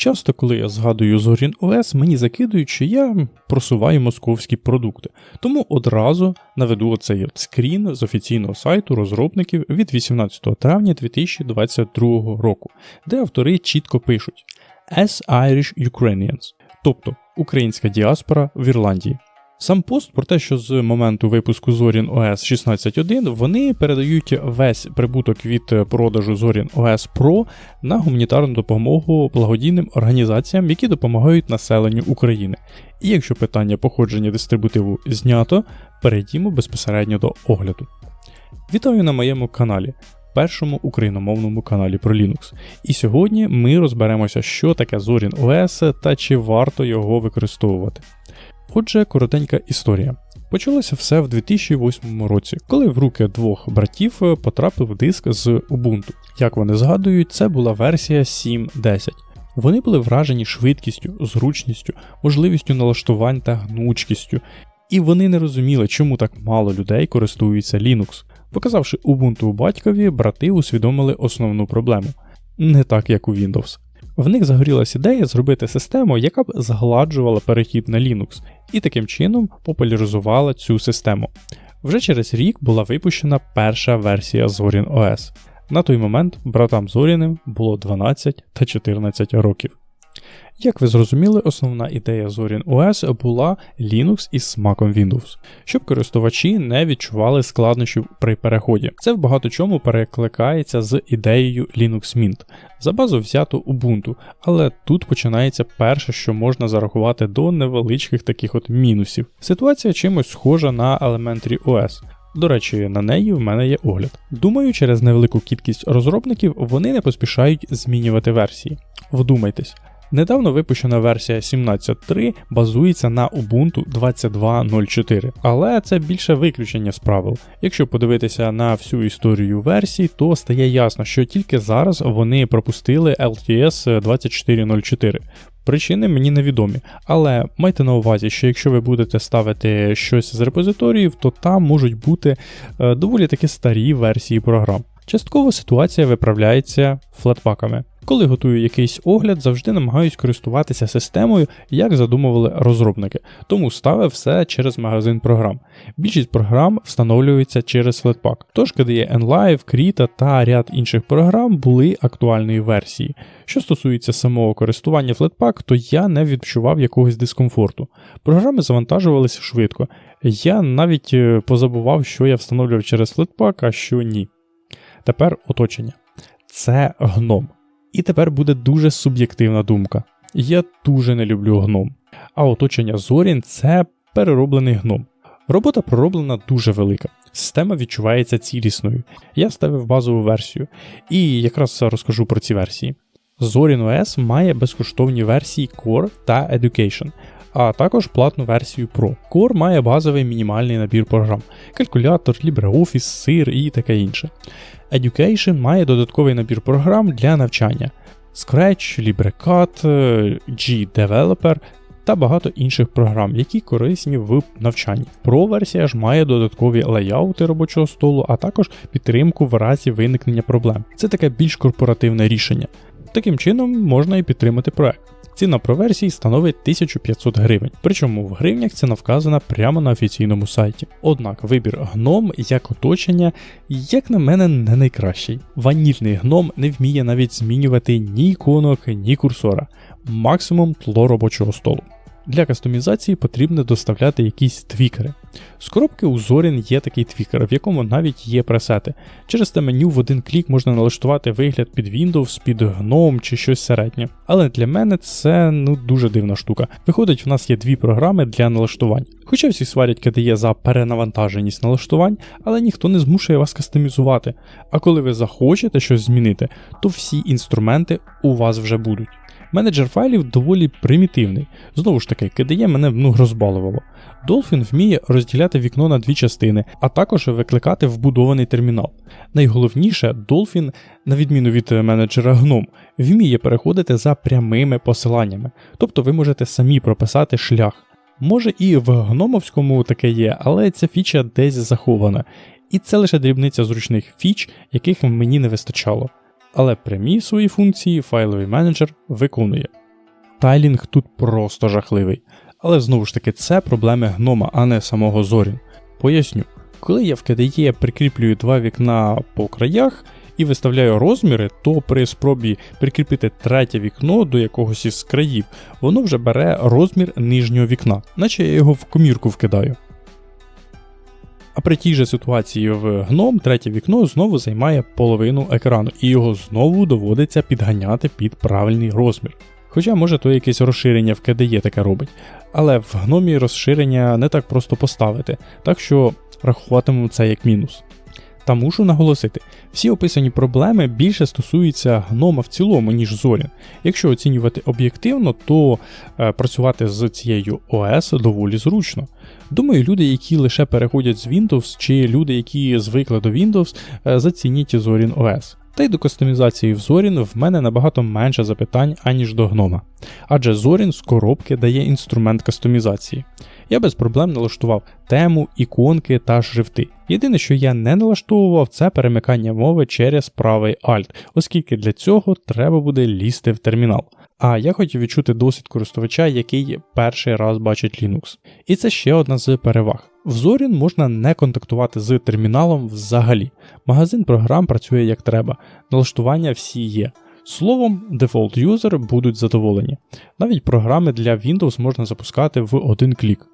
Часто, коли я згадую Зорін ОС, мені закидують, що я просуваю московські продукти. Тому одразу наведу оцей от скрін з офіційного сайту розробників від 18 травня 2022 року, де автори чітко пишуть As Irish Ukrainians, тобто українська діаспора в Ірландії. Сам пост про те, що з моменту випуску Зорін ОС 16.1 вони передають весь прибуток від продажу Зорін ОС Pro на гуманітарну допомогу благодійним організаціям, які допомагають населенню України. І якщо питання походження дистрибутиву знято, перейдімо безпосередньо до огляду. Вітаю на моєму каналі. Першому україномовному каналі про Linux. І сьогодні ми розберемося, що таке Зорін ОС та чи варто його використовувати. Отже, коротенька історія. Почалося все в 2008 році, коли в руки двох братів потрапив диск з Ubuntu. Як вони згадують, це була версія 7.10. Вони були вражені швидкістю, зручністю, можливістю налаштувань та гнучкістю, і вони не розуміли, чому так мало людей користуються Linux. Показавши Ubuntu батькові, брати усвідомили основну проблему не так як у Windows. В них загорілася ідея зробити систему, яка б згладжувала перехід на Linux, і таким чином популяризувала цю систему. Вже через рік була випущена перша версія Zorin OS. На той момент братам Зоріним було 12 та 14 років. Як ви зрозуміли, основна ідея Zorin OS була Linux із смаком Windows, щоб користувачі не відчували складнощів при переході. Це в багато чому перекликається з ідеєю Linux Mint. За базу взято Ubuntu, але тут починається перше, що можна зарахувати до невеличких таких от мінусів. Ситуація чимось схожа на Elementary OS. До речі, на неї в мене є огляд. Думаю, через невелику кількість розробників вони не поспішають змінювати версії. Вдумайтесь. Недавно випущена версія 17.3 базується на Ubuntu 22.04, але це більше виключення з правил. Якщо подивитися на всю історію версій, то стає ясно, що тільки зараз вони пропустили LTS 24.04. Причини мені невідомі, але майте на увазі, що якщо ви будете ставити щось з репозиторіїв, то там можуть бути е, доволі таки старі версії програм. Частково ситуація виправляється флетпаками. Коли готую якийсь огляд, завжди намагаюсь користуватися системою, як задумували розробники, тому ставив все через магазин програм. Більшість програм встановлюється через Flatpak. Тож KDE Enlive, Krita та ряд інших програм були актуальної версії. Що стосується самого користування Flatpak, то я не відчував якогось дискомфорту. Програми завантажувалися швидко. Я навіть е, позабував, що я встановлював через Flatpak, а що ні. Тепер оточення. Це гном. І тепер буде дуже суб'єктивна думка. Я дуже не люблю гном. А оточення Зорін це перероблений гном. Робота пророблена дуже велика. Система відчувається цілісною. Я ставив базову версію, і якраз розкажу про ці версії. Zorin OS має безкоштовні версії Core та Education, а також платну версію Pro. Core має базовий мінімальний набір програм: калькулятор, LibreOffice, сир і таке інше. Education має додатковий набір програм для навчання: Scratch, LibreCAD, G-Developer та багато інших програм, які корисні в навчанні. Pro версія ж має додаткові лейаути робочого столу, а також підтримку в разі виникнення проблем. Це таке більш корпоративне рішення. Таким чином можна і підтримати проект. Ціна про версії становить 1500 гривень, причому в гривнях ціна вказана прямо на офіційному сайті. Однак вибір гном як оточення, як на мене, не найкращий. Ванільний гном не вміє навіть змінювати ні іконок, ні курсора, максимум тло робочого столу. Для кастомізації потрібно доставляти якісь твікери. З коробки у Zorin є такий твікер, в якому навіть є пресети. Через те меню в один клік можна налаштувати вигляд під Windows, під GNOME чи щось середнє. Але для мене це ну дуже дивна штука. Виходить, в нас є дві програми для налаштувань. Хоча всі сварять KDE за перенавантаженість налаштувань, але ніхто не змушує вас кастомізувати. А коли ви захочете щось змінити, то всі інструменти у вас вже будуть. Менеджер файлів доволі примітивний. Знову ж таки, KDE мене ну, розбалувало. Dolphin вміє розділяти вікно на дві частини, а також викликати вбудований термінал. Найголовніше, Dolphin, на відміну від менеджера GNOME, вміє переходити за прямими посиланнями, тобто ви можете самі прописати шлях. Може і в гномовському таке є, але ця фіча десь захована. І це лише дрібниця зручних фіч, яких мені не вистачало але прямі свої функції файловий менеджер виконує. тайлінг тут просто жахливий. Але знову ж таки, це проблеми гнома, а не самого Зорін. Поясню, коли я в KDE прикріплюю два вікна по краях і виставляю розміри, то при спробі прикріпити третє вікно до якогось із країв, воно вже бере розмір нижнього вікна, наче я його в комірку вкидаю. А при тій же ситуації в гном третє вікно знову займає половину екрану, і його знову доводиться підганяти під правильний розмір. Хоча, може, то якесь розширення в KDE таке робить, але в гномі розширення не так просто поставити, так що рахуватимемо це як мінус. Та мушу наголосити, всі описані проблеми більше стосуються гнома в цілому, ніж Зорін. Якщо оцінювати об'єктивно, то е, працювати з цією ОС доволі зручно. Думаю, люди, які лише переходять з Windows, чи люди, які звикли до Windows, е, зацінять Зорін OS. Та й до кастомізації в Зорін в мене набагато менше запитань, аніж до гнома. Адже Зорін з коробки дає інструмент кастомізації. Я без проблем налаштував тему, іконки та шрифти. Єдине, що я не налаштовував, це перемикання мови через правий Alt, оскільки для цього треба буде лізти в термінал. А я хотів відчути досвід користувача, який перший раз бачить Linux. І це ще одна з переваг. В Зорін можна не контактувати з терміналом взагалі. Магазин програм працює як треба, налаштування всі є. Словом, дефолт юзер будуть задоволені. Навіть програми для Windows можна запускати в один клік.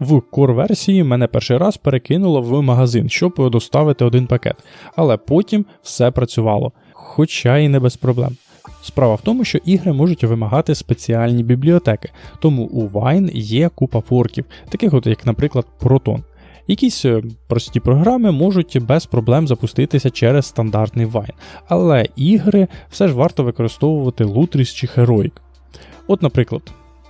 В Core версії мене перший раз перекинуло в магазин, щоб доставити один пакет, але потім все працювало, хоча і не без проблем. Справа в тому, що ігри можуть вимагати спеціальні бібліотеки, тому у Wine є купа форків, таких от як, наприклад, Proton. Якісь е, прості програми можуть без проблем запуститися через стандартний Wine, але ігри все ж варто використовувати Lutris чи Heroic. От, наприклад,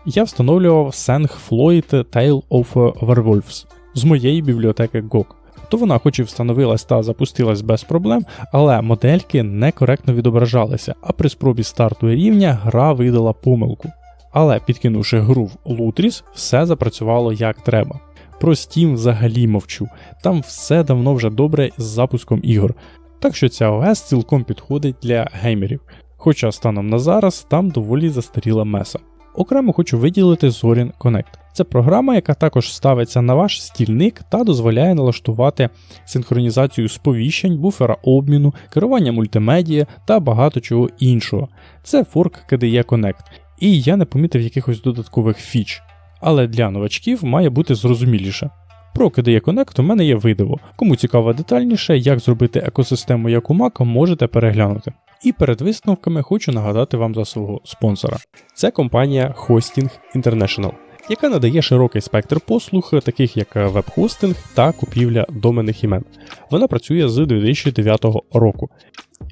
я встановлював Seng Floyd Tale of Werewolves з моєї бібліотеки GOG. То вона хоч і встановилась та запустилась без проблем, але модельки некоректно відображалися, а при спробі старту рівня гра видала помилку. Але підкинувши гру в Lutris, все запрацювало як треба. Про Steam взагалі мовчу, там все давно вже добре з запуском ігор, так що ця ОС цілком підходить для геймерів. Хоча станом на зараз там доволі застаріла меса. Окремо хочу виділити Zorin Connect. Це програма, яка також ставиться на ваш стільник та дозволяє налаштувати синхронізацію сповіщень, буфера обміну, керування мультимедіа та багато чого іншого. Це форк KDE Connect, і я не помітив якихось додаткових фіч. Але для новачків має бути зрозуміліше. Про KDE Connect у мене є видиво. Кому цікаво детальніше, як зробити екосистему як у Mac, можете переглянути. І перед висновками хочу нагадати вам за свого спонсора. Це компанія Hosting International, яка надає широкий спектр послуг, таких як веб-хостинг та купівля доменних імен. Вона працює з 2009 року.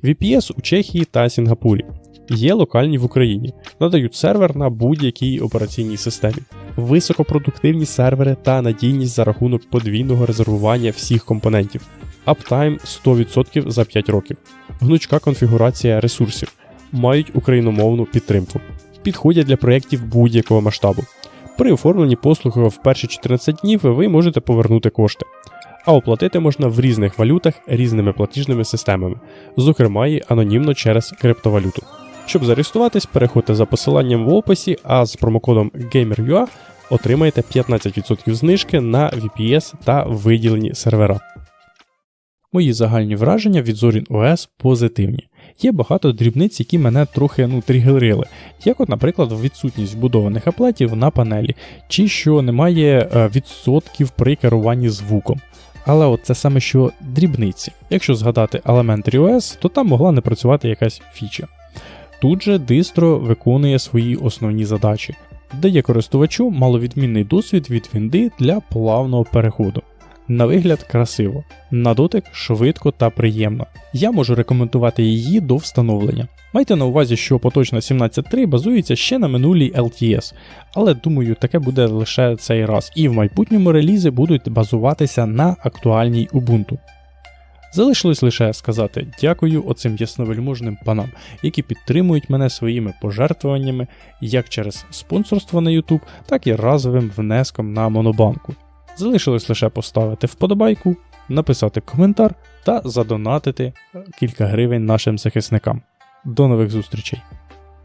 VPS у Чехії та Сінгапурі. Є локальні в Україні, надають сервер на будь-якій операційній системі, високопродуктивні сервери та надійність за рахунок подвійного резервування всіх компонентів, Uptime 100% за 5 років, гнучка конфігурація ресурсів, мають україномовну підтримку, підходять для проєктів будь-якого масштабу. При оформленні послуг в перші 14 днів ви можете повернути кошти, а оплатити можна в різних валютах різними платіжними системами, зокрема і анонімно через криптовалюту. Щоб зареєструватись, переходьте за посиланням в описі, а з промокодом GamerUA отримаєте 15% знижки на VPS та виділені сервера. Мої загальні враження від Zorin OS позитивні. Є багато дрібниць, які мене трохи ну, тригерили, як, от, наприклад, відсутність вбудованих аплетів на панелі, чи що немає е, відсотків при керуванні звуком. Але от це саме що дрібниці. Якщо згадати Elementary OS, то там могла не працювати якась фіча. Тут же дистро виконує свої основні задачі, дає користувачу маловідмінний досвід від вінди для плавного переходу. На вигляд красиво, на дотик швидко та приємно. Я можу рекомендувати її до встановлення. Майте на увазі, що поточна 17.3 базується ще на минулій LTS, але думаю, таке буде лише цей раз, і в майбутньому релізи будуть базуватися на актуальній Ubuntu. Залишилось лише сказати дякую оцим ясновельможним панам, які підтримують мене своїми пожертвуваннями як через спонсорство на YouTube, так і разовим внеском на Монобанку. Залишилось лише поставити вподобайку, написати коментар та задонатити кілька гривень нашим захисникам. До нових зустрічей!